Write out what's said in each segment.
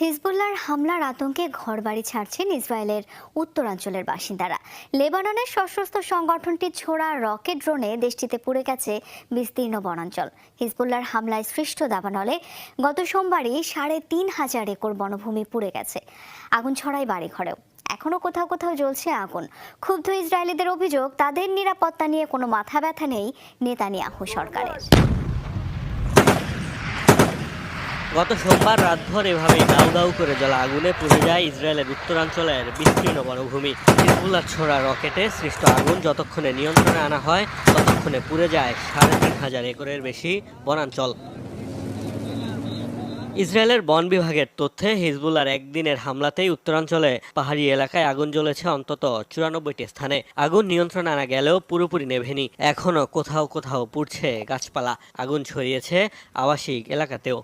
হিজবুল্লাহর হামলার আতঙ্কে ঘরবাড়ি ছাড়ছেন ইসরায়েলের উত্তরাঞ্চলের বাসিন্দারা। লেবাননের সশস্ত্র সংগঠনটি ছোড়া রকেট ড্রোনে দেশটিতে পুড়ে গেছে বিস্তীর্ণ বনাঞ্চল। হিজবুল্লাহর হামলায় সৃষ্ট দাবানলে গত সোমবারই সাড়ে তিন হাজার একর বনভূমি পুড়ে গেছে। আগুন ছড়ায় বাড়িঘরেও। এখনও কোথাও কোথাও জ্বলছে আগুন। ক্ষুব্ধ ইসরায়েলিদের অভিযোগ, তাদের নিরাপত্তা নিয়ে কোনো মাথা ব্যথা নেই নেতানিয়াহু সরকারের। গত সোমবার রাতভর এভাবেই দাউ দাউ করে জ্বলা আগুনে পুড়ে যায় ইসরায়েলের উত্তরাঞ্চলের বিস্তীর্ণ বনভূমি। হিজবুল্লাহ ছোড়া রকেটে সৃষ্ট আগুন যতক্ষণে নিয়ন্ত্রণে আনা হয়, ততক্ষণে পুড়ে যায় সাড়ে তিন হাজার একরের বেশি বনাঞ্চল। ইসরায়েলের বন বিভাগের তথ্যে হিজবুল্লার একদিনের হামলাতেই উত্তরাঞ্চলে পাহাড়ি এলাকায় আগুন জ্বলেছে অন্তত চুরানব্বইটি স্থানে। আগুন নিয়ন্ত্রণে আনা গেলেও পুরোপুরি নেভেনি। এখনও কোথাও কোথাও পুড়ছে গাছপালা। আগুন ছড়িয়েছে আবাসিক এলাকাতেও।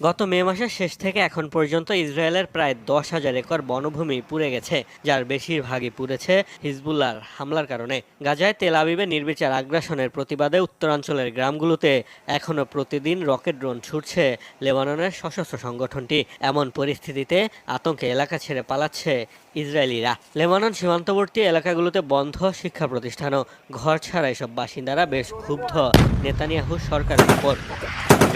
গত মে মাসের শেষ থেকে এখন পর্যন্ত ইসরায়েলের প্রায় দশ হাজার একর বনভূমি পুড়ে গেছে, যার বেশিরভাগই পুড়েছে হিজবুল্লার হামলার কারণে। গাজায় তেল আবিবে নির্বিচার আগ্রাসনের প্রতিবাদে উত্তরাঞ্চলের গ্রামগুলোতে এখনও প্রতিদিন রকেট ড্রোন ছুটছে লেবাননের সশস্ত্র সংগঠনটি। এমন পরিস্থিতিতে আতঙ্কে এলাকা ছেড়ে পালাচ্ছে ইসরায়েলিরা। লেবানন সীমান্তবর্তী এলাকাগুলোতে বন্ধ শিক্ষা প্রতিষ্ঠানও ঘর ছাড়া এসব বাসিন্দারা বেশ ক্ষুব্ধ। নেতানিয়াহু সরকারের উপর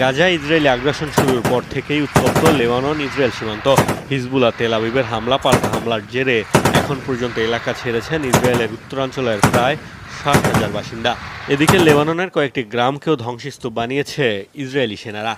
গাজা ইসরায়েলি আগ্রাসন শুরুর পর থেকেই উত্তপ্ত লেবানন, ইসরায়েল সীমান্ত। হিজবুল্লা তেল আবিবের হামলা, পাল্টা হামলার জেরে এখন পর্যন্ত এলাকা ছেড়েছেন ইসরায়েলের উত্তরাঞ্চলের প্রায় ষাট হাজার বাসিন্দা। এদিকে লেবাননের কয়েকটি গ্রামকেও ধ্বংসস্তূপ বানিয়েছে ইসরায়েলি সেনারা।